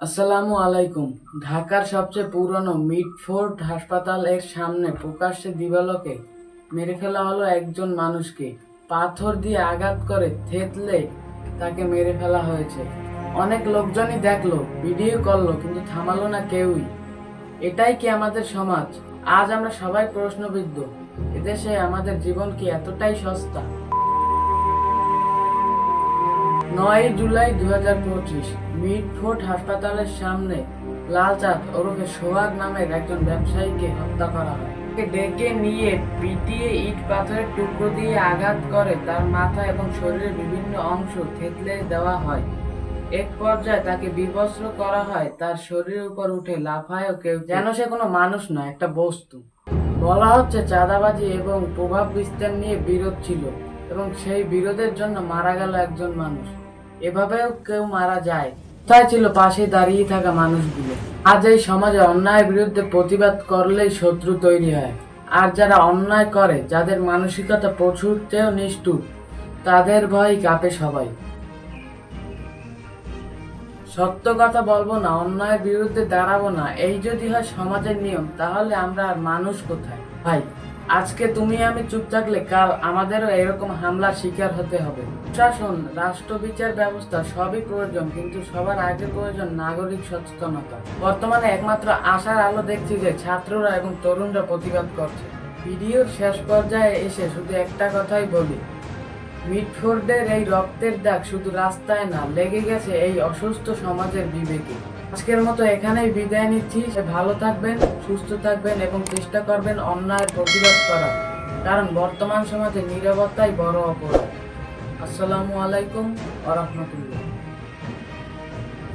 আসসালামু আলাইকুম। ঢাকার সবচেয়ে পুরনো মিডফোর্ড হাসপাতালের সামনে প্রকাশ্যে দিবালোকে মেরে ফেলা হলো একজন মানুষকে। পাথর দিয়ে আঘাত করে থেতলে তাকে মেরে ফেলা হয়েছে। অনেক লোকজনই দেখল, ভিডিও করল, কিন্তু থামালো না কেউই। এটাই কি আমাদের সমাজ? আজ আমরা সবাই প্রশ্নবিদ্ধ। এদেশে আমাদের জীবন কি এতটাই সস্তা? নয় জুলাই দুই হাজার পঁচিশ মিডফোর্ট হাসপাতালের সামনে লালচাঁদ ওরফে সোহাগ নামের একজন ব্যবসায়ীকে হত্যা করা হয়। ডেকে নিয়ে পিটিয়ে ইট পাথরের টুকরো দিয়ে আঘাত করে, তার মাথা এবং শরীরের বিভিন্ন অংশ থেতলে দেওয়া হয়। এক পর্যায়ে তাকে বিবস্ত্র করা হয়, তার শরীরের উপর উঠে লাফায়ও কেউ যেন সে কোনো মানুষ নয়, একটা বস্তু। বলা হচ্ছে চাঁদাবাজি এবং প্রভাব বিস্তার নিয়ে বিরোধ ছিল এবং সেই বিরোধের জন্য মারা গেল একজন মানুষ। এভাবেও কেউ মারা যায়। কোথায় ছিল পাশে দাঁড়িয়ে থাকা মানুষগুলো। আজ এই সমাজে অন্যায়ের বিরুদ্ধে প্রতিবাদ করলেই শত্রু তৈরি হয়। আর যারা অন্যায় করে, যাদের মানসিকতা প্রচুর চেয়েও নিষ্ঠুর, তাদের ভয় কাঁপে সবাই। সত্য কথা বলব না, অন্যায়ের বিরুদ্ধে দাঁড়াবো না। এই যদি হয় সমাজের নিয়ম, তাহলে আমরা আর মানুষ কোথায়? ভাই আজকে তুমি আমি চুপ থাকলে কাল আমাদেরও এরকম হামলার শিকার হতে হবে। প্রশাসন রাষ্ট্র বিচার ব্যবস্থা সবই প্রয়োজন, কিন্তু সবার আগে প্রয়োজন নাগরিক সচেতনতা। বর্তমানে একমাত্র আশার আলো দেখছি যে ছাত্ররা এবং তরুণরা প্রতিবাদ করছে। ভিডিওর শেষ পর্যায়ে এসে শুধু একটা কথাই বলি মিটফোর্ডের এই রক্তের দাগ শুধু রাস্তায় না, লেগে গেছে এই অসুস্থ সমাজের বিবেকে। আজকের মতো এখানেই বিদায় নিচ্ছি। ভালো থাকবেন, সুস্থ থাকবেন এবং চেষ্টা করবেন অন্যায় প্রতিরোধ করার। কারণ বর্তমান সমাজে নিরাপত্তাই বড় অপরাধ। আসসালামু আলাইকুম আ রহমতুল্লাহ।